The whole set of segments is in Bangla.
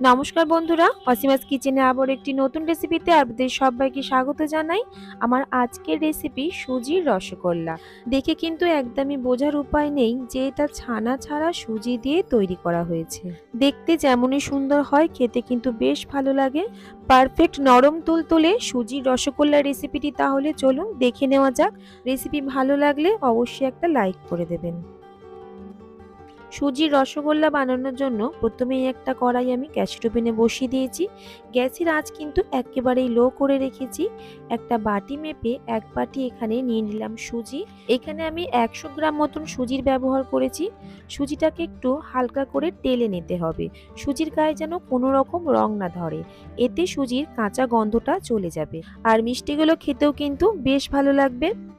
নমস্কার বন্ধুরা, অসীমাস কিচেনে আবার একটি নতুন রেসিপিতে আপনাদের সবাইকে স্বাগত জানাই। আমার আজকের রেসিপি সুজির রসগোল্লা। দেখে কিন্তু একদমই বোঝার উপায় নেই যে এটা ছানা ছাড়া সুজি দিয়ে তৈরি করা হয়েছে। দেখতে যেমনই সুন্দর হয়, খেতে কিন্তু বেশ ভালো লাগে। পারফেক্ট নরম তুলতুলে সুজির রসগোল্লা রেসিপিটি তাহলে চলুন দেখে নেওয়া যাক। রেসিপি ভালো লাগলে অবশ্যই একটা লাইক করে দেবেন। সুজির রসগোল্লা বানানোর জন্য প্রথমেই একটা কড়াই আমি গ্যাসের ওভেনে বসিয়ে দিয়েছি। গ্যাসের আঁচ কিন্তু একেবারেই লো করে রেখেছি। একটা বাটি মেপে এক বাটি এখানে নিয়ে নিলাম সুজি। এখানে আমি একশো গ্রাম মতন সুজির ব্যবহার করেছি। সুজিটাকে একটু হালকা করে টেলে নিতে হবে। সুজির গায়ে যেন কোনো রকম রং না ধরে। এতে সুজির কাঁচা গন্ধটা চলে যাবে। আর মিষ্টিগুলো খেতেও কিন্তু বেশ ভালো লাগবে।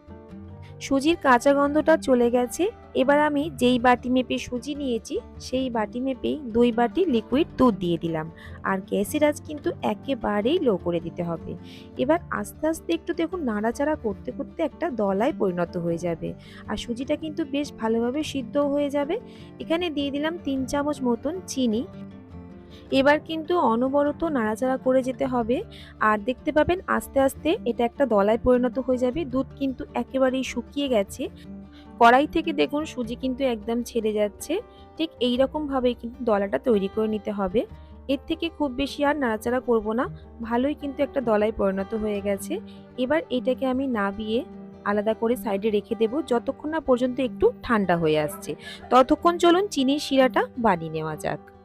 সুজির কাঁচা গন্ধটা চলে গেছে। এবার আমি যেই বাটি মেপে সুজি নিয়েছি, সেই বাটি মেপেই দুই বাটি লিকুইড দুধ দিয়ে দিলাম। আর গ্যাসের আজ কিন্তু একেবারেই লো করে দিতে হবে। এবার আস্তে আস্তে একটু দেখুন নাড়াচাড়া করতে করতে একটা দলায় পরিণত হয়ে যাবে। আর সুজিটা কিন্তু বেশ ভালোভাবে সিদ্ধ হয়ে যাবে। এখানে দিয়ে দিলাম তিন চামচ মতন চিনি। এবার কিন্তু অনবরত নাড়াচাড়া করে যেতে হবে। আর দেখতে পাবেন আস্তে আস্তে এটা একটা দলায় পরিণত হয়ে যাবে। দুধ কিন্তু একেবারেই শুকিয়ে গেছে। কড়াই থেকে দেখুন সুজি কিন্তু একদম ছেড়ে যাচ্ছে। ঠিক এই কিন্তু দলাটা তৈরি করে নিতে হবে। এর থেকে খুব বেশি আর নাড়াচাড়া করব না। ভালোই কিন্তু একটা দলায় পরিণত হয়ে গেছে। এবার এটাকে আমি নাবিয়ে আলাদা করে সাইডে রেখে দেব। যতক্ষণ না পর্যন্ত একটু ঠান্ডা হয়ে আসছে। ততক্ষণ চলুন চিনির শিরাটা বানিয়ে নেওয়া যাক।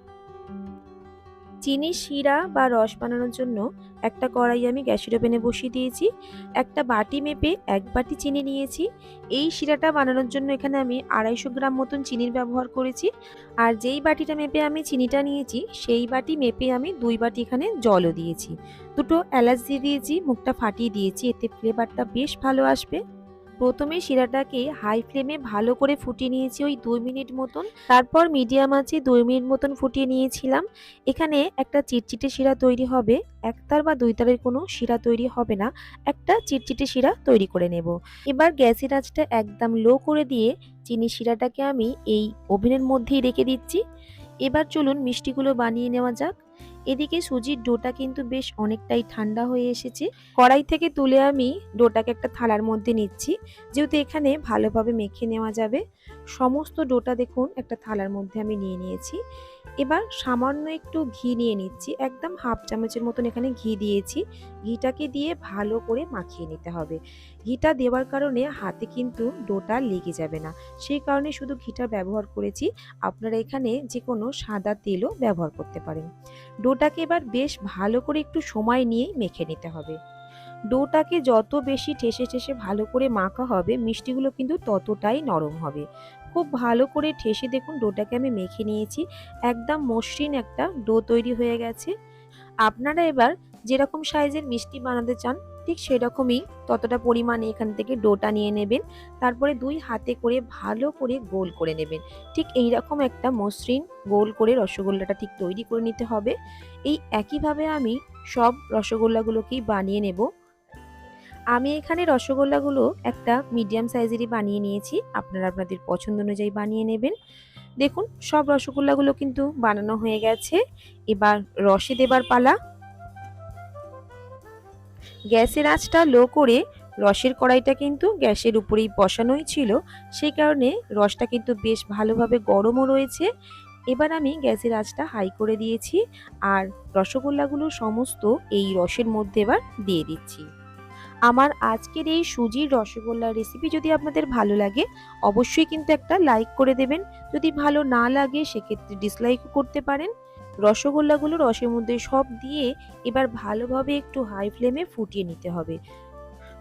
চিনি, শিরা বা রস বানানোর জন্য একটা কড়াই আমি গ্যাসের ওভেনে বসিয়ে দিয়েছি। একটা বাটি মেপে এক বাটি চিনি নিয়েছি। এই শিরাটা বানানোর জন্য এখানে আমি আড়াইশো গ্রাম মতন চিনির ব্যবহার করেছি। আর যেই বাটিটা মেপে আমি চিনিটা নিয়েছি, সেই বাটি মেপে আমি দুই বাটি এখানে জলও দিয়েছি। দুটো এলাচ দিয়ে দিয়েছি, মুখটা ফাটিয়ে দিয়েছি, এতে ফ্লেভারটা বেশ ভালো আসবে। প্রথমে শিরাটাকে হাই ফ্লেমে ভালো করে ফুটিয়ে নিয়েছি ওই দুই মিনিট মতন। তারপর মিডিয়াম আছে দুই মিনিট মতন ফুটিয়ে নিয়েছিলাম। এখানে একটা চিটচিটে শিরা তৈরি হবে। একতার বা দুই তারের কোনো শিরা তৈরি হবে না। একটা চিটচিটে শিরা তৈরি করে নেব। এবার গ্যাসের আঁচটা একদম লো করে দিয়ে চিনি শিরাটাকে আমি এই ওভেনের মধ্যেই রেখে দিচ্ছি। এবার চলুন মিষ্টিগুলো বানিয়ে নেওয়া যাক। এদিকে সুজির ডোটা কিন্তু বেশ অনেকটাই ঠান্ডা হয়ে এসেছে। কড়াই থেকে তুলে আমি ডোটাকে একটা থালার মধ্যে নিচ্ছি। যেহেতু এখানে ভালোভাবে মেখে নেওয়া যাবে, সমস্ত ডোটা দেখুন একটা থালার মধ্যে আমি নিয়ে নিয়েছি। এবার সামান্য একটু ঘি নিয়ে নিচ্ছি। একদম হাফ চামচের মতন এখানে ঘি দিয়েছি। ঘিটাকে দিয়ে ভালো করে মাখিয়ে নিতে হবে। ঘিটা দেওয়ার কারণে হাতে কিন্তু ডোটা লেগে যাবে না। সেই কারণে শুধু ঘিটা ব্যবহার করেছি। আপনারা এখানে যে কোনো সাদা তেলও ব্যবহার করতে পারেন। ডোটাকে এবার বেশ ভালো করে একটু সময় নিয়ে মেখে নিতে হবে। ডোটাকে যত বেশি ঠেসে ঠেসে ভালো করে মাখা হবে, মিষ্টিগুলো কিন্তু ততটাই নরম হবে। খুব ভালো করে ঠেসে দেখুন, ডোটাকে আমি মেখে নিয়েছি। একদম মসৃণ একটা ডো তৈরি হয়ে গেছে। আপনারা এবার যেরকম সাইজের মিষ্টি বানাতে চান, ঠিক সেরকমই ততটা পরিমাণে এখান থেকে ডোটা নিয়ে নেবেন। তারপরে দুই হাতে করে ভালো করে গোল করে নেবেন। ঠিক এই রকম একটা মসৃণ গোল করে রসগোল্লাটা ঠিক তৈরি করে নিতে হবে। এই একইভাবে আমি সব রসগোল্লাগুলোকেই বানিয়ে নেব। আমি এখানে রসগোল্লাগুলো একটা মিডিয়াম সাইজেরই বানিয়ে নিয়েছি। আপনারা আপনাদের পছন্দ অনুযায়ী বানিয়ে নেবেন। দেখুন, সব রসগোল্লাগুলো কিন্তু বানানো হয়ে গেছে। এবার রসে দেবার পালা। গ্যাসের আঁচটা লো করে রসের কড়াইটা কিন্তু গ্যাসের উপরেই বসানোই ছিল। সেই কারণে রসটা কিন্তু বেশ ভালোভাবে গরমও রয়েছে। এবার আমি গ্যাসের আঁচটা হাই করে দিয়েছি। আর রসগোল্লাগুলো সমস্ত এই রসের মধ্যে এবার দিয়ে দিচ্ছি। আমার আজকের এই সুজির রসগোল্লার রেসিপি যদি আপনাদের ভালো লাগে, অবশ্যই কিন্তু একটা লাইক করে দেবেন। যদি ভালো না লাগে, সেক্ষেত্রে ডিসলাইকও করতে পারেন। রসগোল্লাগুলো রসের মধ্যে সব দিয়ে এবার ভালোভাবে একটু হাই ফ্লেমে ফুটিয়ে নিতে হবে।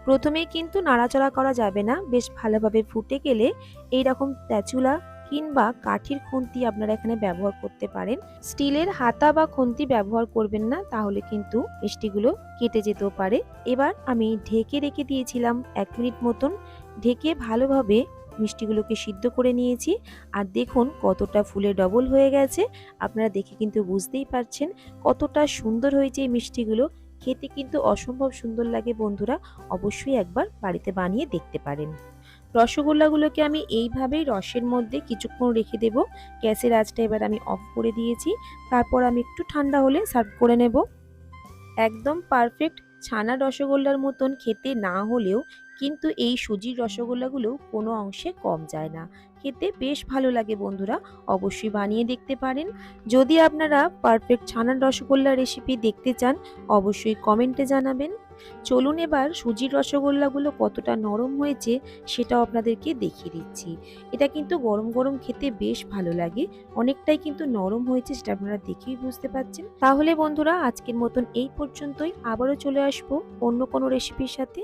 প্রথমেই কিন্তু নাড়াচাড়া করা যাবে না। বেশ ভালোভাবে ফুটে গেলে এই রকম প্যাচুলা কিংবা কাঠির খুন্তি আপনারা এখানে ব্যবহার করতে পারেন। স্টিলের হাতা বা খুন্তি ব্যবহার করবেন না, তাহলে কিন্তু মিষ্টিগুলো কেটে যেতেও পারে। এবার আমি ঢেকে রেখে দিয়েছিলাম এক মিনিট মতন। ঢেকে ভালোভাবে মিষ্টিগুলোকে সিদ্ধ করে নিয়েছি। আর দেখুন কতটা ফুলে ডবল হয়ে গেছে। আপনারা দেখে কিন্তু বুঝতেই পারছেন কতটা সুন্দর হয়েছে এই মিষ্টিগুলো। খেতে কিন্তু অসম্ভব সুন্দর লাগে বন্ধুরা। অবশ্যই একবার বাড়িতে বানিয়ে দেখতে পারেন। রসগোল্লাগুলোকে আমি এইভাবেই রসের মধ্যে কিছুক্ষণ রেখে দেব। গ্যাসের আঁচটা এবার আমি অফ করে দিয়েছি। তারপর আমি একটু ঠান্ডা হলে সার্ভ করে নেব। একদম পারফেক্ট ছানা রসগোল্লার মতন খেতে না হলেও কিন্তু এই সুজির রসগোল্লাগুলো কোনো অংশে কম যায় না। খেতে বেশ ভালো লাগে বন্ধুরা, অবশ্যই বানিয়ে দেখতে পারেন। যদি আপনারা পারফেক্ট ছানার রসগোল্লা রেসিপি দেখতে চান, অবশ্যই কমেন্টে জানাবেন। চলুন এবার সুজির রসগোল্লাগুলো কতটা নরম হয়েছে সেটাও আপনাদেরকে দেখিয়ে দিচ্ছি। এটা কিন্তু গরম গরম খেতে বেশ ভালো লাগে। অনেকটাই কিন্তু নরম হয়েছে সেটা আপনারা দেখেই বুঝতে পারছেন। তাহলে বন্ধুরা, আজকের মতন এই পর্যন্তই। আবারও চলে আসব অন্য কোনো রেসিপির সাথে।